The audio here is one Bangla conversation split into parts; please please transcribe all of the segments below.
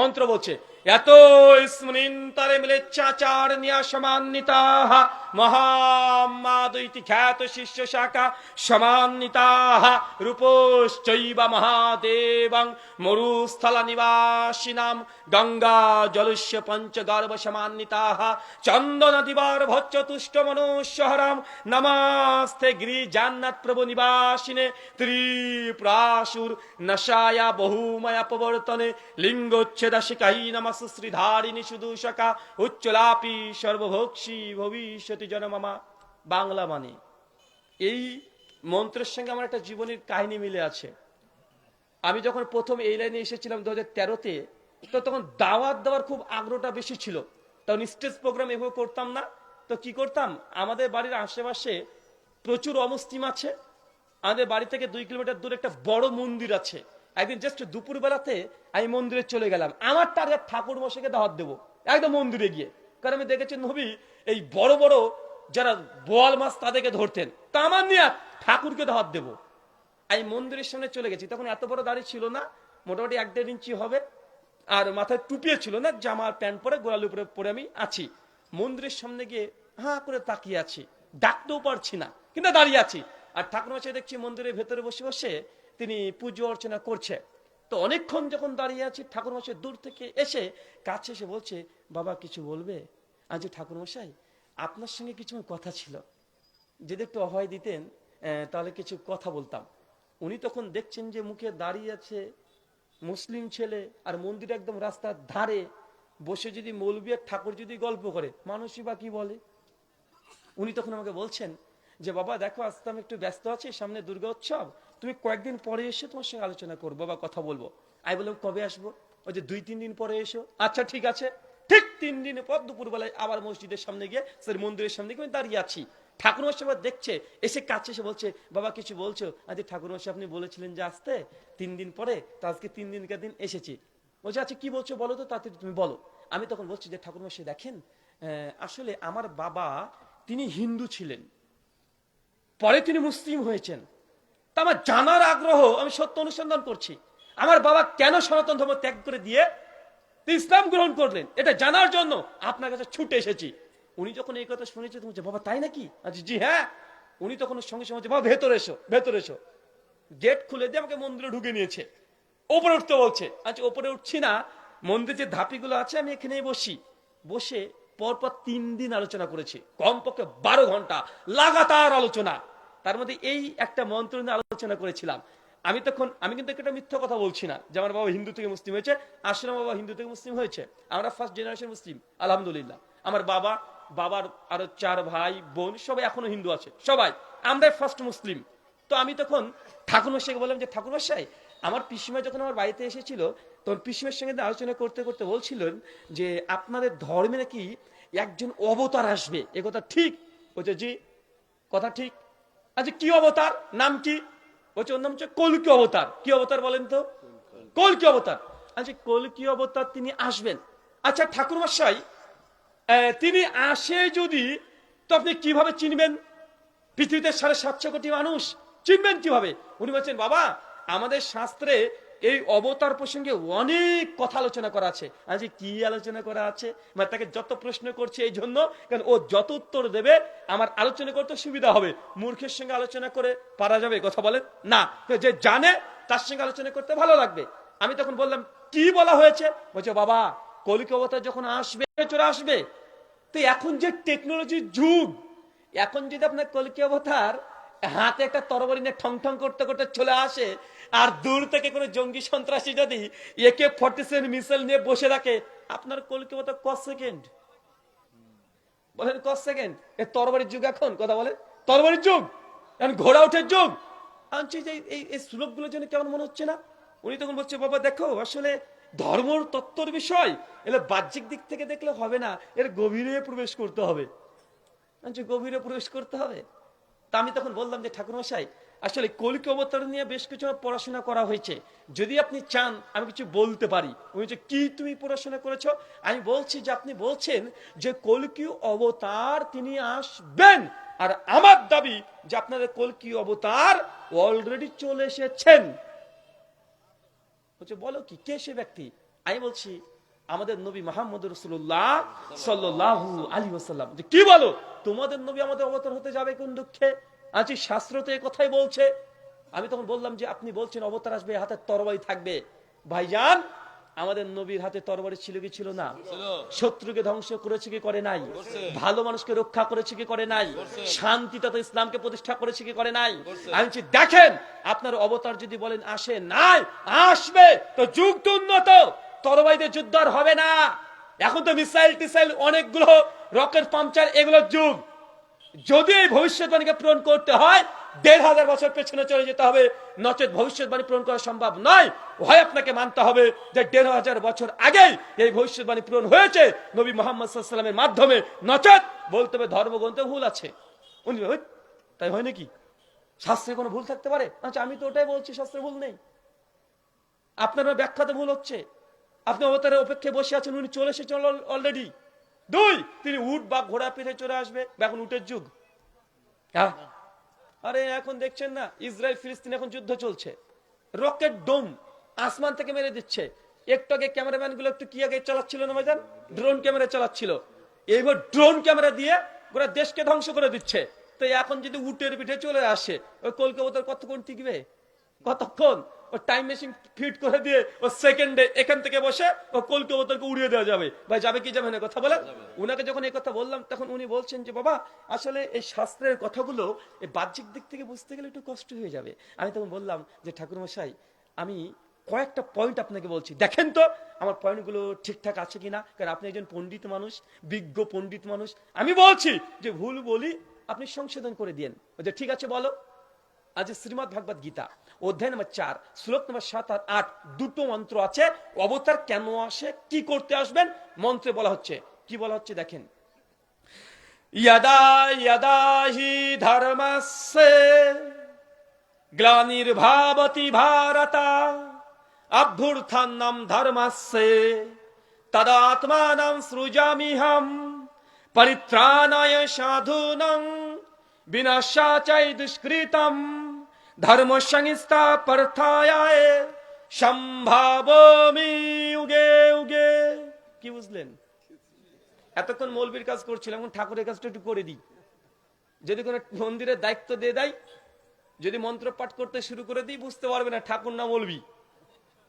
মন্ত্র বলছে, এত স্মৃন্তরে মিলে চাচার নিয়া সমান্বিতা মহামাদৈতি খ্যাত শিষ্য শাখা সমান্বিতা রূপশ্চৈব মহাদেবং মরুস্থল নিবাসিনাম, গঙ্গা জলস্য পঞ্চগর্ভ সমান্বিতা চন্দন দিবার ভচ্চ তুষ্ট মনুষ্যহরাম, নমাস্তে গিরি জান্নাত প্রভু নিবাসিনে, ত্রিপ্রাসুর নশায়া বহুময়া প্রবর্তনে লিঙ্গোচ্ছেদাশিকাই শ্রীধারিণী উচ্চলাপি সর্বভোক্ষী ভবিষ্যতি জনমামা বাংলা মানে। এই মন্ত্রের সঙ্গে আমার একটা মিলে আছে। আমি যখন প্রথম এই লাইনে এসেছিলাম দু হাজার তেরোতে, তো তখন দাওয়াত দেওয়ার খুব আগ্রহটা বেশি ছিল। তখন স্টেজ প্রোগ্রাম এভাবে করতাম না। তো কি করতাম? আমাদের বাড়ির আশেপাশে প্রচুর অমুসলিম আছে। আমাদের বাড়ি থেকে দুই কিলোমিটার দূরে একটা বড় মন্দির আছে। একদিন জাস্ট দুপুর বেলাতে আমি মন্দিরে চলে গেলাম। আমার টার্গেট ঠাকুর মশাইকে দাওয়াত দেবো। একদম মন্দিরে গিয়ে। কারণ আমি দেখেছি নবী এই বড় বড় যারা বোয়াল মাছ তাদেরকে ধরতেন। তা আমার নিয়ে ঠাকুরকে দাওয়াত দেবো। আমি মন্দিরের সামনে চলে গেছি। তখন এত বড় দাড়ি ছিল না। মোটামুটি এক দেড় ইঞ্চি হবে। আর মাথায় টুপিয়ে ছিল না। জামা প্যান্ট পরে গোড়ালি উপরে পরে আমি আছি। মন্দিরের সামনে গিয়ে হাঁ করে তাকিয়ে আছি। ডাকতেও পারছি না, কিন্তু দাঁড়িয়ে আছি। আর ঠাকুর মশাই দেখছি মন্দিরের ভেতরে বসে বসে তিনি পুজো অর্চনা করছে। তো অনেকক্ষণ যখন দাঁড়িয়ে আছি ঠাকুর মশাই দূর থেকে এসে কাছে এসে বলছে, বাবা, কিছু বলবে? আজ ঠাকুর মশাই আপনার সঙ্গে কিছু কথা ছিল। যদি একটু অভয় দিতেন তাহলে কিছু কথা বলতাম। উনি তখন দেখছেন যে মুখে দাঁড়িয়ে আছে মুসলিম ছেলে আর মন্দির একদম রাস্তার ধারে। বসে যদি মৌলবি আর ঠাকুর যদি গল্প করে, মানুষই বা কি বলে? উনি তখন আমাকে বলছেন যে, বাবা, দেখো, আজ তো আমি একটু ব্যস্ত আছি, সামনে দুর্গা উৎসব। তুমি কয়েকদিন পরে এসে তোমার সঙ্গে আলোচনা করব বা কথা বলব। আমি বললাম, কবে আসব? ওই যে দুই, তিন দিন পরে এসো। আচ্ছা ঠিক আছে। ঠিক তিন দিন পর দুপুরবেলায় আবার মসজিদের সামনে গিয়ে সরি মন্দিরের সামনে গিয়ে দাঁড়িয়ে আছি। ঠাকুর মশাই দেখছে, এসে কাছে এসে বলছে, বাবা, কিছু বলছো? আজ ঠাকুর মশাই, আপনি বলেছিলেন যে আসতে। তিন দিন পরে তো আজকে তিন দিনকার দিন এসেছি। বলছে আচ্ছা কি বলছো বলো তো, তাতে তুমি বলো। আমি তখন বলছি যে, ঠাকুর মশাই, দেখেন আসলে আমার বাবা, তিনি হিন্দু ছিলেন। পরে তিনি মুসলিম হয়েছেন। তা আমার জানার আগ্রহ, আমি সত্য অনুসন্ধান করছি। আমার বাবা কেন সনাতন ধর্ম ত্যাগ করে দিয়ে ইসলাম গ্রহণ করলেন? এটা জানার জন্য আপনার কাছে ছুটে এসেছি। উনি যখন এই কথা শুনেছে তুমি বাবা, তাই নাকি? আচ্ছা জি হ্যাঁ। উনি তখন সঙ্গে সঙ্গে বাবা, ভেতরে এসো ভেতরে এসো। গেট খুলে দিয়ে আমাকে মন্দিরে ঢুকে নিয়েছে। ওপরে উঠতে বলছে আচ্ছা ওপরে উঠছি না। মন্দির যে ধাপিগুলো আছে, আমি এখানেই বসি। বসে পরপর তিন দিন আলোচনা করেছি। কমপক্ষে বারো ঘণ্টা। লাগাতার আলোচনা। তার মধ্যে এই একটা মন্ত্র নিয়ে আলোচনা করেছিলাম। আমি তখন, আমি কিন্তু একটা মিথ্যা কথা বলছি না। যে আমার বাবা হিন্দু থেকে মুসলিম হয়েছে, আসলে আমার বাবা হিন্দু থেকে মুসলিম হয়েছে। আমরা ফার্স্ট জেনারেশন মুসলিম, আলহামদুলিল্লাহ। আমার বাবা, বাবার আরও চার ভাই, বোন, সবাই এখনও হিন্দু আছে, সবাই। আমরাই ফার্স্ট মুসলিম। তো আমি তখন ঠাকুরমশাইকে বললাম যে, ঠাকুরমশাই, আমার পিসিমা যখন আমার বাড়িতে এসেছিল, তখন পিসিমার সঙ্গে আলোচনা করতে করতে বলছিলেন যে, আপনাদের ধর্মে নাকি একজন অবতার আসবে। এ কথা ঠিক? বলছে, জি, কথা ঠিক। আচ্ছা কি অবতার? নাম কি? বলছে, ওর নাম হচ্ছে কলকি অবতার? কি অবতার বলেন তো? কলকি অবতার? আচ্ছা কলকি অবতার তিনি আসবেন। আচ্ছা ঠাকুর মশাই তিনি আসে যদি, তো আপনি কীভাবে চিনবেন? পৃথিবীতে সাড়ে সাতশো কোটি মানুষ চিনবেন কীভাবে? উনি বলছেন, বাবা, আমাদের শাস্ত্রে এই অবতার প্রসঙ্গে অনেক কথা আলোচনা করা আছে। আজকে কি আলোচনা করা আছে? মানে তাকে যত প্রশ্ন করছে এই জন্য, কারণ ও যত উত্তর দেবে, আমার আলোচনা করতে সুবিধা হবে। মূর্খের সঙ্গে আলোচনা করে পারা যাবে, কথা বলেন? না। যে জানে, তার সঙ্গে আলোচনা করতে ভালো লাগবে। আমি তখন বললাম, কি বলা হয়েছে? বলছে, বাবা, কলিক অবতার যখন আসবে, চলে আসবে। তো এখন যে টেকনোলজির যুগ, এখন যদি আপনার কলকি অবতার হাতে একটা তরবারি নিয়ে ঠং ঠং করতে করতে চলে আসে, আর দূর থেকে কোনো জঙ্গি সন্ত্রাসী যদি একে ফর্টি সেভেন মিসাইল নিয়ে বসে রাখে আপনার কলকি অবতার ক সেকেন্ড বলেন ক সেকেন্ড এ তরবারির যুগ এখন? কথা বলে তরবারির যুগ? এখন ঘোড়া ওঠের যুগ? আনছি যে এই এই শ্লোকগুলোর জন্য কেমন মনে হচ্ছে না? উনি তখন বলছে, বাবা, দেখো, আসলে ধর্মর তত্ত্বর বিষয়। এলে বাহ্যিক দিক থেকে দেখলে হবে না। এর গভীরে প্রবেশ করতে হবে। গভীরে প্রবেশ করতে হবে তা আমি তখন বললাম যে ঠাকুরমশাই আসলে কলিক অবতার নিয়ে বেশ কিছু পড়াশোনা করা হয়েছে। যদি আপনি চান আমি কিছু বলতে পারি। উনি বলছে, কি তুমি পড়াশোনা করেছ? আমি বলছি যে আপনি বলছেন যে কলকি অবতার তিনি আসবেন। আর আমার দাবি যে আপনাদের কলকি অবতার অলরেডি চলে এসেছেন। বলছে বলো কি? কে সে ব্যক্তি? আমি বলছি আমাদের নবী মোহাম্মদ রসুল্লাহ সাল্লাহ আলী ওসাল্লাম যে কি বলো? তোমাদের নবী আমাদের অবতার হতে যাবে কোন দুঃখে? আছি শাস্ত্র তো কথাই বলছে। আমি তখন বললাম যে আপনি বলছেন অবতার আসবে হাতে তরবারি থাকবে। ভাইজান আমাদের নবীর হাতে তরবারি ছিল কি ছিল না? শত্রুকে ধ্বংস করেছে কি করে নাই? ভালো মানুষকে রক্ষা করেছে কি করে নাই? শান্তি তথা ইসলামকে প্রতিষ্ঠা করেছে কি করে নাই? আমি দেখেন আপনার অবতার যদি বলেন আসে নাই আসবে তো যুগ তো উন্নত। তরবারিতে যুদ্ধ আর হবে না। এখন তো মিসাইল টিসাইল অনেকগুলো রকেট পাংচার এগুলোর যুগ। যদি এই ভবিষ্যৎবাণীকে পূরণ করতে হয় দেড় হাজার বছর পেছনে চলে যেতে হবে। নচেত ভবিষ্যৎবাণী পূরণ করা সম্ভব নয়। হয় আপনাকে মানতে হবে যে দেড় হাজার বছর আগেই এই ভবিষ্যৎবাণী পূরণ হয়েছে। নবী মোহাম্মদ সাল্লামের মাধ্যমে নচেত বলতে হবে ধর্মগ্রন্থে ভুল আছে। উনি "ওই, তাই হয় নাকি? শাস্ত্রে কোনো ভুল থাকতে পারে? আচ্ছা আমি তো ওটাই বলছি শাস্ত্রে ভুল নেই। আপনার ব্যাখ্যাতে ভুল হচ্ছে। আপনি অবতারের অপেক্ষায় বসে আছেন, উনি চলে এসেছেন অলরেডি দুই, তিনি উট বা ঘোড়া পিঠে চলে আসবে, এখন উটের যুগ। হ্যাঁ আরে, এখন দেখছেন না, ইসরায়েল, ফিলিস্তিন এখন যুদ্ধ চলছে। রকেট ডোম আসমান থেকে মেরে দিচ্ছে। একটু আগে ক্যামেরাম্যানগুলো একটু কি আগে চালাচ্ছিল না ভাইজান? ড্রোন ক্যামেরা চালাচ্ছিল। এইবার ড্রোন ক্যামেরা দিয়ে গোটা দেশকে ধ্বংস করে দিচ্ছে। তো এখন যদি উটের পিঠে চলে আসে, ওই কলকাতার কতক্ষণ টিকবে? কতক্ষণ? ও টাইম মেশিন ফিট করে দিয়ে ও সেকেন্ডে এখান থেকে বসে ও কলকাতাকে উড়িয়ে দেওয়া যাবে। ভাই যাবে কি যাবে না? কথা বলেন। উনাকে যখন এই কথা বললাম তখন উনি বলছেন যে বাবা আসলে এই শাস্ত্রের কথাগুলো এই বাহ্যিক দিক থেকে বুঝতে গেলে একটু কষ্ট হয়ে যাবে। আমি তখন বললাম যে ঠাকুর মশাই আমি কয়েকটা পয়েন্ট আপনাকে বলছি। দেখেন তো আমার পয়েন্টগুলো ঠিকঠাক আছে কিনা? কারণ আপনি একজন পণ্ডিত মানুষ বিজ্ঞ পণ্ডিত মানুষ। আমি বলছি যে ভুল বলি আপনি সংশোধন করে দিয়েন। যে ঠিক আছে বলো। আজ শ্রীমদ ভাগবত গীতা, অধ্যায় নম্বর চার, শ্লোক নম্বর সাত আর আট, দুটো মন্ত্র আছে। অবতার কেন আসে? কি করতে আসবেন? মন্ত্রে বলা হচ্ছে। কি বলা হচ্ছে দেখেন। ইয়াদা ইয়াদা হি ধর্মাসে গ্লানির্ভাবতি ভারতা অভ্যুর্থান্নম ধর্মাসে তদাত্মানম সৃজামিহম পরিত্রাণায় সাধুনম বিনাশাচাই দুষ্কৃতম ধর্ম সংস্থা পার্থায় সম্ভাবমি উগে উগে। কি বুঝলেন? এতক্ষণ মৌলবীর কাজ করছিলাম, এখন ঠাকুরের কাজটা একটু করে দিই। যদি কোনো মন্দিরের দায়িত্ব দিয়ে দেয়, যদি মন্ত্র পাঠ করতে শুরু করে দিই, বুঝতে পারবে না ঠাকুর না মৌলবী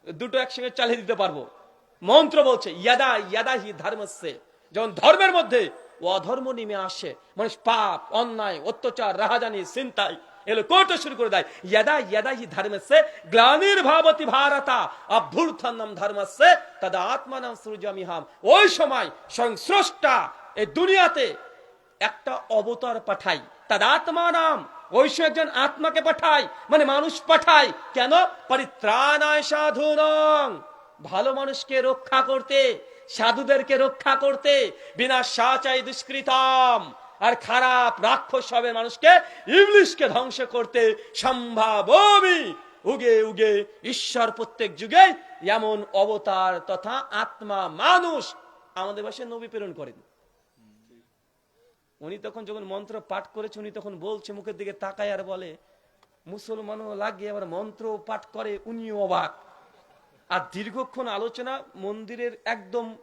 দুটো একসঙ্গে চালিয়ে দিতে পারব। মন্ত্র বলছে, ইয়াদা ইয়াদা হি ধর্মস্যে। যখন ধর্মের মধ্যে অধর্ম নেমে আসে। মানুষ পাপ, অন্যায়, অত্যাচার, রাহাজানি চিন্তায় এলো করতে শুরু করে দেয়। ইয়াদা ইয়াদা হি ধর্মস্যে, গ্লানির ভাবতি ভারতা অভ্যুত্থানম ধর্মস্যে, তদা আত্মানাম সৃজামিহাম ওই সময় স্বয়ং স্রষ্টা এই দুনিয়াতে একটা অবতার পাঠাই তার আত্মা নাম ওই সে একজন আত্মাকে পাঠাই মানে মানুষ পাঠাই কেন? পরিত্রাণায় সাধু ভালো মানুষকে রক্ষা করতে সাধুদেরকে রক্ষা করতে বিনা সাচাই দুষ্কৃতম। আর খারাপ রাক্ষস হবে মানুষকে ইংলিশকে ধ্বংস করতে সম্ভাবমি উগে উগে ঈশ্বর প্রত্যেক যুগে এমন অবতার তথা আত্মা মানুষ আমাদের বাসায় নবী প্রেরণ করেন। উনি তখন যখন মন্ত্র পাঠ করেছে, উনি তখন বলছে, মুখের দিকে তাকায় আর বলে, মুসলমানও লাগিয়ে আবার মন্ত্র পাঠ করে, উনিও অবাক। আর দীর্ঘক্ষণ আলোচনা মন্দিরের একদম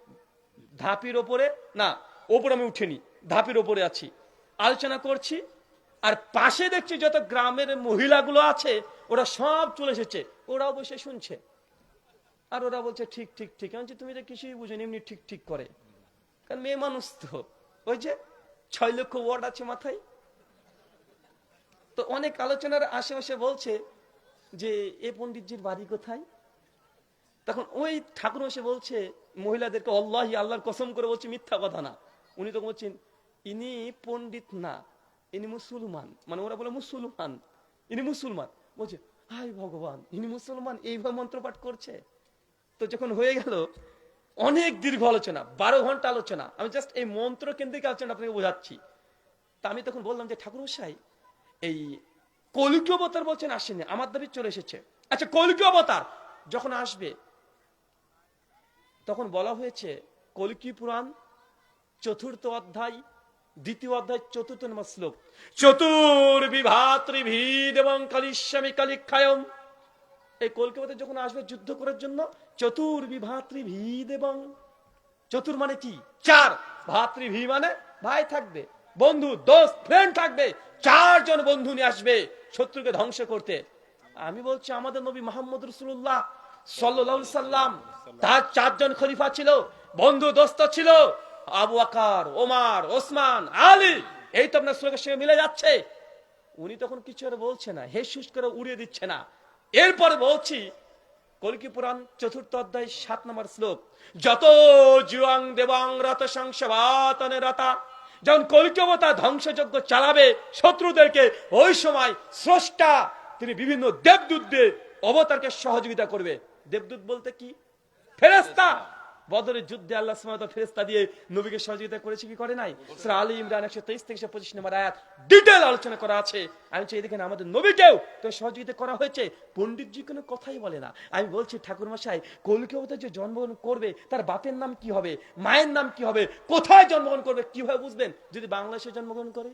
ধাপির ওপরে, না, ওপরে আমি উঠিনি, ধাপির ওপরে আছি। আলোচনা করছি, আর পাশে দেখছি যত গ্রামের মহিলাগুলো আছে, ওরা সব চলে এসেছে। ওরাও বসে শুনছে। আর ওরা বলছে, ঠিক ঠিক ঠিক। আমি তুমি তো কিছুই বুঝেনি এমনি ঠিক ঠিক করে। কারণ মেয়ে মানুষ তো। ওই যে ছয় লক্ষ ওয়ার্ড আছে মাথায়। তো অনেক আলোচনার আশেপাশে বলছে যে, এ পণ্ডিতজির বাড়ি কোথায়? তখন ওই ঠাকুর এসে বলছে, মহিলাদেরকে, আল্লাহ, আল্লাহর কসম করে বলছে, মিথ্যা কথা না। উনি তো বলছেন, ইনি পণ্ডিত না, ইনি মুসলমান। মানে ওরা বলে, মুসলমান, ইনি মুসলমান। বলছে হাই ভগবান, ইনি মুসলমান, এইভাবে মন্ত্রপাঠ করছে? তো যখন হয়ে গেল, অনেক দীর্ঘ আলোচনা, বারো ঘণ্টা আলোচনা, আমি জাস্ট এই মন্ত্র কেন্দ্রিক আলোচনা আপনাকে বোঝাচ্ছি। তা আমি তখন বললাম যে, ঠাকুর মশাই, এই কলিকীয় অবতার বলছেন আসেনি, আমার দাবি চলে এসেছে। আচ্ছা কলিকীয় অবতার যখন আসবে তখন বলা হয়েছে, কলকি পুরাণ, চতুর্থ অধ্যায়, দ্বিতীয় অধ্যায়, চতুর্থ নম্বর শ্লোক। চতুর্বিভা ত্রিভিদ এবং কালিস্বামী কালিক্ষায়ম। এই কলকাতাতে যখন আসবে যুদ্ধ করার জন্য চতুর বিভাতৃ ভিদ এবং চতুর মানে কি? চার। ভাতৃ ভি মানে ভাই থাকবে, বন্ধু, দোস্ত ফ্রেন্ড থাকবে, চারজন বন্ধু নিয়ে আসবে শত্রুকে ধ্বংস করতে। আমি বলছি, আমাদের নবী মোহাম্মদ রসুল্লাহ সাল্লাম, তার চারজন খলিফা ছিল, বন্ধু দোস্ত ছিল, আবু আকার ওমার, ওসমান, আলী, এই তো আপনার শ্লোকের সঙ্গে মিলে যাচ্ছে। উনি তখন কিছু আর বলছে না, হে শুষ করে উড়িয়ে দিচ্ছে না। এরপরে বলছি কলকি পুরাণ চতুর্থ অধ্যায় সাত নম্বর শ্লোক, যত জুয়াং দেবাং রত সংসবাতনে রতা। যখন কলিকবতা ধ্বংসযজ্ঞ চালাবে, শত্রুদেরকে ওই সময় স্রষ্টা, তিনি বিভিন্ন দেবদূতদের অবতারকে সহযোগিতা করবে। দেবদূত বলতে কি? ফেরেস্তা বদরের যুদ্ধে আল্লাহ তাআলা ফেরেশতা দিয়ে নবীকে সহযোগিতা করেছে কি করে নাই? সূরা আলী ইমরান 123 থেকে 125 নম্বর আয়াত ডিটেইল আলোচনা করা আছে। আমি চাই দেখেন আমাদের নবীকেও তো সহযোগিতা করা হয়েছে। পণ্ডিতজি কোনো কথাই বলে না। আমি বলছি, ঠাকুর মশাই, কলকি অবতার যে জন্মগ্রহণ করবে, তার বাপের নাম কি হবে? মায়ের নাম কি হবে? কোথায় জন্মগ্রহণ করবে? কীভাবে বুঝবেন? যদি বাংলাদেশে জন্মগ্রহণ করে?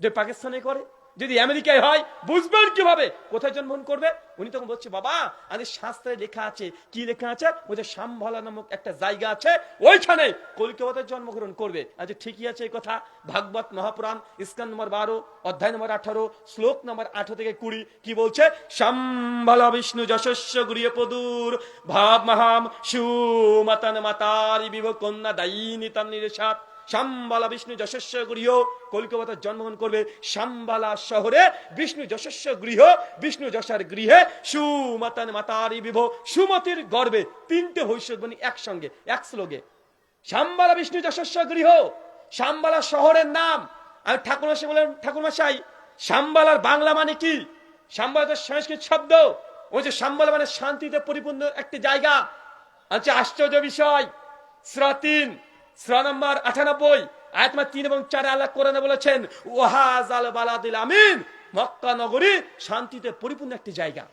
যে পাকিস্তানে করে? যদি আমেরিকায় হয়, বুঝবেন কীভাবে? কোথায় জন্মগ্রহণ করবে? উনি তখন বলছে, বাবা আমাদের শাস্ত্রে লেখা আছে। কি লেখা আছে? ওই যে শামভালা নামক একটা জায়গা আছে, ওইখানে কলিকাতায় জন্মগ্রহণ করবে। আচ্ছা ঠিকই আছে এই কথা। ভাগবত মহাপুরাণ, ইস্কান নম্বর বারো, অধ্যায় নম্বর আঠারো, শ্লোক নম্বর আঠারো থেকে কুড়ি, কি বলছে? শাম্ভালা বিষ্ণু যশস্য গুরিয় পদুর ভাব মহাম সুমাতান মাতারি বিভ কন্যা দায়িনী তার নিরেশাত শাম্বালা বিষ্ণু যশস্ব গৃহ কলিকাতায় জন্মগ্রহণ করবে শাম্বালা শহরে। বিষ্ণু যশস্ব গৃহ, বিষ্ণু যশার গৃহে। সুমাতান মাতারি বিভ, সুমতির গর্বে তিনটে ভবিষ্যৎবাণী একসঙ্গে, এক শ্লোকে। শাম্বালা বিষ্ণু যশস্ব গৃহ, শ্যামবালা শহরের নাম। আমি ঠাকুর মাসে বললেন ঠাকুর মাসাই শাম্বালার বাংলা মানে কি? শাম্বালা তো সংস্কৃত শব্দ। ওই যে শাম্বালা মানে শান্তিতে পরিপূর্ণ একটি জায়গা। আচ্ছা আশ্চর্য বিষয় শ্রা নম্বর আয়াতমা তিন এবং চারে আল্লাহ কোরআনে বলেছেন ওয়াহাজ আল বালাদিল আমিন মক্কা নগরী শান্তিতে পরিপূর্ণ একটি জায়গা।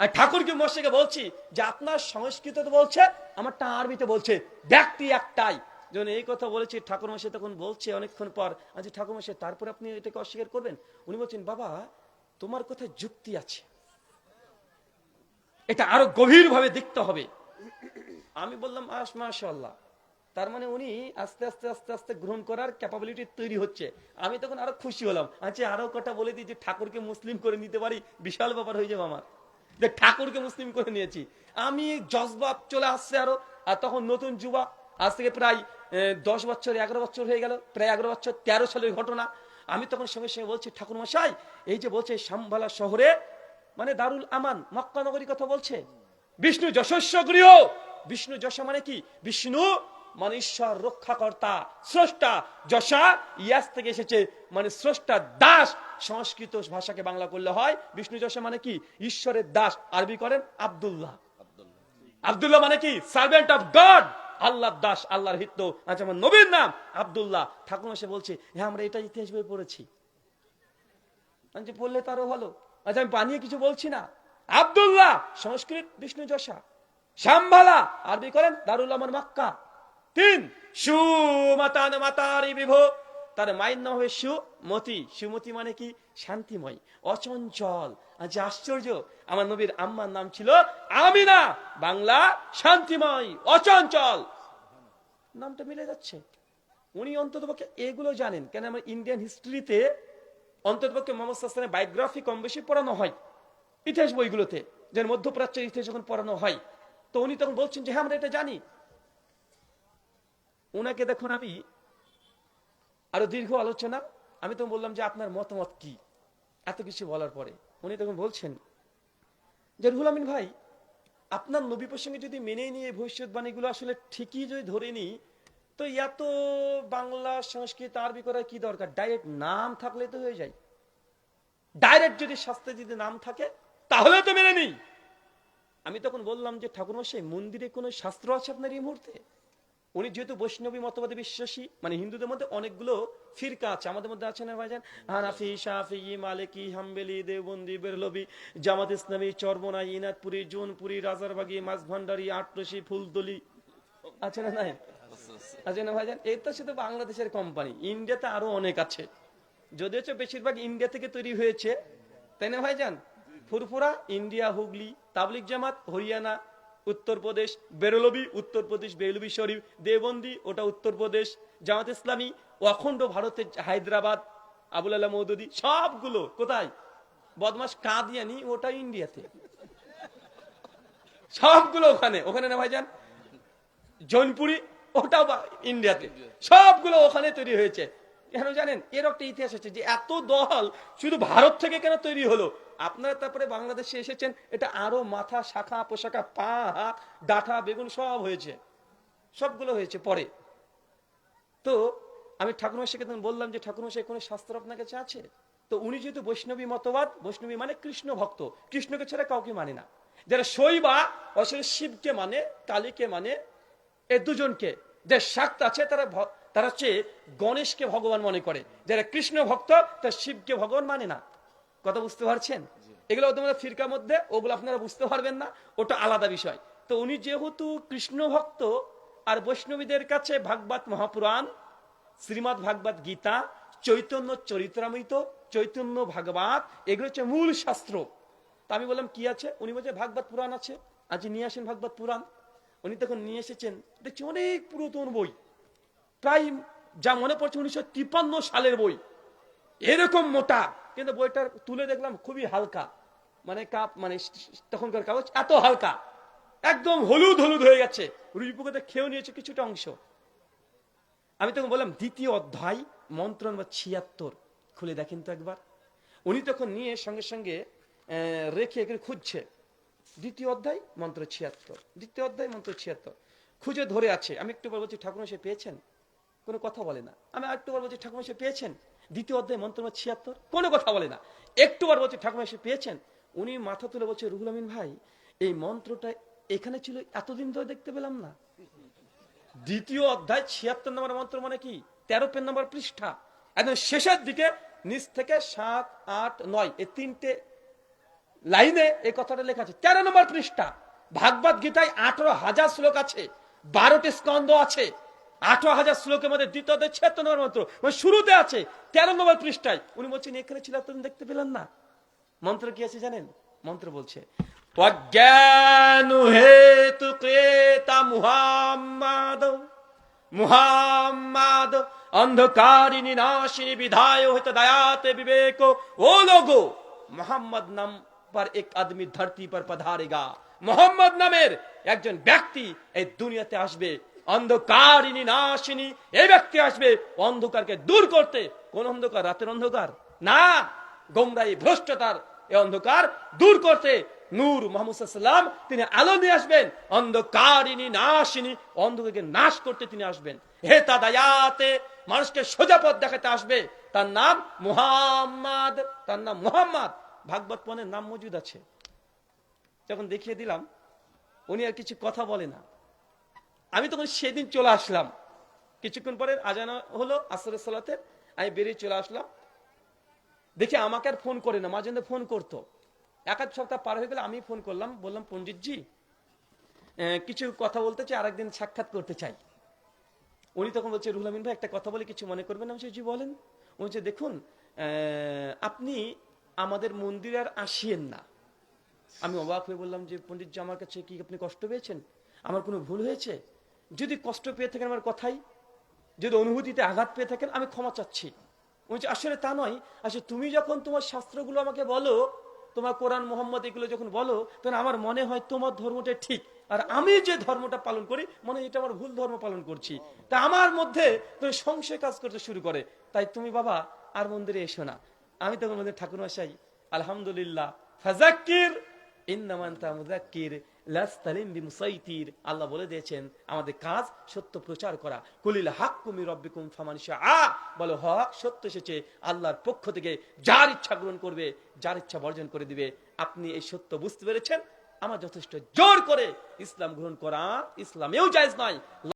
আর ঠাকুরকে মশাইকে বলছি যে আপনার বলছে আমারটা আরবিতে বলছে ব্যক্তি একটাই। যখন এই কথা বলেছি ঠাকুর মশাই তখন বলছে অনেকক্ষণ পর আচ্ছা ঠাকুর মশাই তারপরে আপনি এটাকে অস্বীকার করবেন? উনি বলছেন বাবা তোমার কথায় যুক্তি আছে। এটা আরও গভীরভাবে দেখতে হবে। আমি বললাম, আস মাশাল্লাহ তার মানে উনি আস্তে আস্তে আস্তে আস্তে গ্রহণ করার ক্যাপাবিলিটি তৈরি হচ্ছে। আমি তখন আরও খুশি হলাম। আচ্ছা আরও কথা বলে দিই যে ঠাকুরকে মুসলিম করে নিতে পারি? বিশাল ব্যাপার হয়ে যাবে আমার। যে ঠাকুরকে মুসলিম করে নিয়েছি। আমি জজবাব চলে আসছে আরও। আর তখন নতুন যুবা, আজ থেকে প্রায় দশ বছর, এগারো বছর হয়ে গেল। প্রায় এগারো বছর, তেরো সালের ঘটনা। আমি তখন সঙ্গে সঙ্গে বলছি ঠাকুর মশাই এই যে বলছে শামবালা শহরে মানে দারুল আমান, মক্কা নগরী কথা বলছে? বিষ্ণু যশস্ব গৃহ বিষ্ণু যশ মানে কি? বিষ্ণু মানে ঈশ্বর রক্ষাকর্তা, স্রষ্টা যশা। ইয়াস থেকে এসেছে মানে স্রষ্টা দাস। সংস্কৃত ভাষাকে বাংলা করলে হয় বিষ্ণু যশা মানে কি? ঈশ্বরের দাস। আরবি করেন আব্দুল্লাহ। আব্দুল্লাহ মানে কি? সার্ভেন্ট অফ গড আল্লাহর দাস, আল্লাহর হিত আচ্ছা আমার নবীর নাম আব্দুল্লাহ। ঠাকুর এসে বলছে হ্যাঁ আমরা এটা ইতিহাস বই পড়েছি। পড়লে তারও ভালো। আচ্ছা আমি বানিয়ে কিছু বলছি না। আব্দুল্লাহ, সংস্কৃত বিষ্ণু যশা। শ্যামভালা আরবি করেন দারুল আমার মাক্কা। তিন সুমাতান মাতারি বিভো। তার মায়ের নাম হবে সুমতি সুমতি মানে কি? শান্তিময়, অচঞ্চল। আজ আশ্চর্য, আমার নবীর আম্মার নাম ছিল আমিনা। বাংলা, শান্তিময়, অচঞ্চল। নামটা মিলে যাচ্ছে। উনি অন্ততপক্ষে এগুলো জানেন। কেন আমার ইন্ডিয়ান হিস্ট্রিতে অন্ততপক্ষে মোহাম্মদ সাসলামের বায়োগ্রাফি কম বেশি পড়ানো হয়। ইতিহাস বইগুলোতে যেন মধ্যপ্রাচ্যের ইতিহাস যখন পড়ানো হয়। তো উনি তখন বলছেন যে হ্যাঁ আমরা এটা জানি। ওনাকে দেখুন আমি, আরও দীর্ঘ আলোচনা। আমি তখন বললাম যে, আপনার মতামত কি? এত কিছু বলার পরে উনি তখন বলছেন যে, রুহুল আমিন ভাই, আপনার নবী প্রসঙ্গে যদি মেনে নিয়ে ভবিষ্যৎবাণীগুলো আসলে ঠিকই যদি ধরে নিই, তো এত বাংলা সংস্কৃত আরবি করার কি দরকার? ডাইরেক্ট নাম থাকলে তো হয়ে যায়। ডাইরেক্ট যদি শাস্ত্রে যদি নাম থাকে, তাহলে তো মেনে নিই। আমি তখন বললাম যে, ঠাকুরমশাই, মন্দিরে কোনো শাস্ত্র আছে আপনার এই মুহূর্তে? উনি যেহেতু বৈষ্ণবী, মতবাদে, বিশ্বাসী মানে হিন্দুদের মধ্যে অনেকগুলো ফিরকা আছে। আমাদের মধ্যে আছে না ভাইজান? হানাফি, শাফি, মালিকি, হাম্বেলি দেবন্দি বেরলবি, জামাত ইসলামী, চরমনাই ইনাদপুরি জোনপুরি, রাজারবাগি মাঝভান্ডারি আটরসি, ফুলতলি। আছে না নাই? আছে না ভাইজান? তো শুধু বাংলাদেশের কোম্পানি ইন্ডিয়াতে আরও অনেক আছে। যদি হচ্ছে বেশিরভাগ ইন্ডিয়া থেকে তৈরি হয়েছে। তাই না ভাইজান? ফুরফুরা, ইন্ডিয়া, হুগলি তাবলিক জামাত, হরিয়ানা, উত্তরপ্রদেশ বেরলবি উত্তরপ্রদেশ বেরলবি শরীফ দেবন্দি ওটা উত্তরপ্রদেশ, জামাত ইসলামী অখণ্ড ভারতের হায়দ্রাবাদ, আবুল আল্লাহ মৌদুদি, সবগুলো কোথায়? বদমাস কাদিয়ানি, ওটা ইন্ডিয়াতে। সবগুলো ওখানে। ওখানে না ভাইজান? জৈনপুরি ওটাও ইন্ডিয়াতে। সবগুলো ওখানে তৈরি হয়েছে। কেন জানেন? এর একটা ইতিহাস আছে যে এত দল শুধু ভারত থেকে কেন তৈরি হলো? আপনারা তারপরে বাংলাদেশে এসেছেন, এটা আরও মাথা, শাখা, পোশাখা, পা, হাত ডাঠা বেগুন সব হয়েছে। সবগুলো হয়েছে পরে। তো আমি ঠাকুরমশাইকে তখন বললাম যে ঠাকুরমশাই কোনো শাস্ত্র আপনার কাছে আছে? তো উনি যেহেতু বৈষ্ণবী মতবাদ, বৈষ্ণবী মানে কৃষ্ণ ভক্ত। কৃষ্ণকে ছাড়া কাউকে মানে না। যারা শৈবা আসলে শিবকে মানে কালীকে মানে এ দুজনকে, যে শাক্ত আছে, তারা তারা হচ্ছে গণেশকে ভগবান মনে করে। যারা কৃষ্ণ ভক্ত, তারা শিবকে ভগবান মানে না। কথা বুঝতে পারছেন? এগুলো তোমাদের ফিরকার মধ্যে, ওগুলো আপনারা বুঝতে পারবেন না, ওটা আলাদা বিষয়। তো উনি যেহেতু কৃষ্ণ ভক্ত, আর বৈষ্ণবীদের কাছে ভাগবত মহাপুরাণ শ্রীমৎ ভাগবত গীতা, চৈতন্য চরিত্রামৃত, চৈতন্য ভাগবত, এগুলো হচ্ছে মূল শাস্ত্র। তা আমি বললাম, কি আছে? উনি বলছে, ভাগবত পুরাণ আছে। আজ নিয়ে আসেন ভাগবত পুরাণ। উনি তখন নিয়ে এসেছেন, দেখছি অনেক পুরাতন বই। প্রায় যা মনে পড়ছে উনিশশো তিপ্পান্ন সালের বই। এরকম মোটা। কিন্তু বইটার তুলে দেখলাম খুবই হালকা। মানে কাপ মানে তখনকার কাগজ এত হালকা। একদম হলুদ হলুদ হয়ে গেছে। রুইপুকুতে খেয়েও নিয়েছে কিছুটা অংশ। আমি তখন বললাম, দ্বিতীয় অধ্যায়, মন্ত্র নম্বর ছিয়াত্তর। খুলে দেখেন তো একবার। উনি তখন নিয়ে সঙ্গে সঙ্গে রেখে এখানে খুঁজছে। দ্বিতীয় অধ্যায়, মন্ত্র ছিয়াত্তর। দ্বিতীয় অধ্যায়, মন্ত্র ছিয়াত্তর। খুঁজে ধরে আছে। আমি একটু বার বলছি ঠাকুর সে পেয়েছেন? কোনো কথা বলে না। আমি একটু বার বলছি ঠাকুর সে পেয়েছেন? দ্বিতীয় অধ্যায়, মন্ত্র ছিয়াত্তর, কোনো কথা বলে না। একটু বার বলছি ঠাকুর সে পেয়েছেন। উনি মাথা তুলে বলছে, রুহুল আমিন ভাই, এই মন্ত্রটা এখানে ছিল, এতদিন ধরে দেখতে পেলাম না। দ্বিতীয় অধ্যায়, ছিয়াত্তর নম্বর মন্ত্র মানে কি? তেরো পেন নম্বর পৃষ্ঠা। একদম শেষের দিকে, নিচ থেকে সাত, আট, নয়, এই তিনটে লাইনে এই কথাটা লেখা আছে। তেরো নম্বর পৃষ্ঠা, ভাগবত গীতায় আঠারো হাজার শ্লোক আছে, বারোটি স্কন্ধ আছে। আঠারো হাজার শ্লোকের মধ্যে দ্বিতীয় অধ্যায় ছিয়াত্তর মন্ত্র। মানে শুরুতে আছে, তেরো নম্বর পৃষ্ঠায়। উনি বলছেন, এখানে ছিল আপনি দেখতে পেলেন না। মন্ত্র কি আছে জানেন? মন্ত্র বলছে, অজ্ঞান হেতু ক্রেতা মুহাম্মাদ মুহাম্মাদ অন্ধকারিণী নাশিনী বিধায় হইতে দয়াতে বিবেক, ও লোগো মোহাম্মদ নাম পর এক আদমি ধরতি পর পধারেগা। মোহাম্মদ নামের একজন ব্যক্তি এই দুনিয়াতে আসবে অন্ধকারিনী নাশিনী, এই ব্যক্তি আসবে অন্ধকারকে দূর করতে। কোন অন্ধকার, রাতের অন্ধকার? না গোমরাই ভ্রষ্টতার এই অন্ধকার দূর করতে নূর মোহাম্মদ তিনি আলো নিয়ে আসবেন। অন্ধকারিনী নাশিনী, অন্ধকারকে নাশ করতে তিনি আসবেন। হে তাদায়াতে, মানুষকে সোজা পথ দেখাতে আসবে। তার নাম মুহাম্মদ, তার নাম মুহাম্মদ। ভাগবত পনেরো নাম মজুদ আছে। যখন দেখিয়ে দিলাম, উনি আর কিছু কথা বলে না। আমি তখন সেদিন চলে আসলাম। কিছুক্ষণ পরে আজানা হলো, আসরের সালাতে আমি বেরিয়ে চলে আসলাম। দেখি আমাকে আর ফোন করে না মাঝে মধ্যে ফোন করতো। এক আধ সপ্তাহ পার হয়ে গেলে, আমি ফোন করলাম, বললাম, পণ্ডিতজি কিছু কথা বলতে চাই, আরেকদিন সাক্ষাৎ করতে চাই। উনি তখন বলছে, রুহুল আমিন ভাই, একটা কথা বলে কিছু মনে করবেন আমি জি, বলেন। উনি বলছে, দেখুন আপনি আমাদের মন্দিরে আর আসিয়েন না। আমি অবাক হয়ে বললাম, যে পণ্ডিতজি, আমার কাছে কি আপনি কষ্ট পেয়েছেন? আমার কোনো ভুল হয়েছে? যদি কষ্ট পেয়ে থাকেন আমার কথাই যদি অনুভূতিতে আঘাত পেয়ে থাকেন আমি ক্ষমা চাচ্ছি। বলছে, আসলে তা নয়। আসলে তুমি যখন তোমার শাস্ত্রগুলো আমাকে বলো তোমার কোরআন মোহাম্মদ এগুলো যখন বলো তখন আমার মনে হয় তোমার ধর্মটা ঠিক। আর আমি যে ধর্মটা পালন করি মনে এটা আমার ভুল ধর্ম পালন করছি। তা আমার মধ্যে তুমি সংশয় কাজ করতে শুরু করে। তাই তুমি বাবা আর মন্দিরে এসো না। আমি তখন মন্দির ঠাকুর মশাই আলহামদুলিল্লাহ ফাজাক্কির ইন্নামান্তা মুজাক্কির। লাস্তালিম আল্লাহ বলে দিয়েছেন, আমাদের কাজ সত্য প্রচার করা। কুলিল হাক্কুমি রব্বিকুম ফামান আ বলো, হক সত্য এসেছে, আল্লাহর পক্ষ থেকে যার ইচ্ছা গ্রহণ করবে, যার ইচ্ছা বর্জন করে দিবে। আপনি এই সত্য বুঝতে পেরেছেন? আমার যথেষ্ট জোর করে ইসলাম গ্রহণ করা ইসলামেও যায় নয়।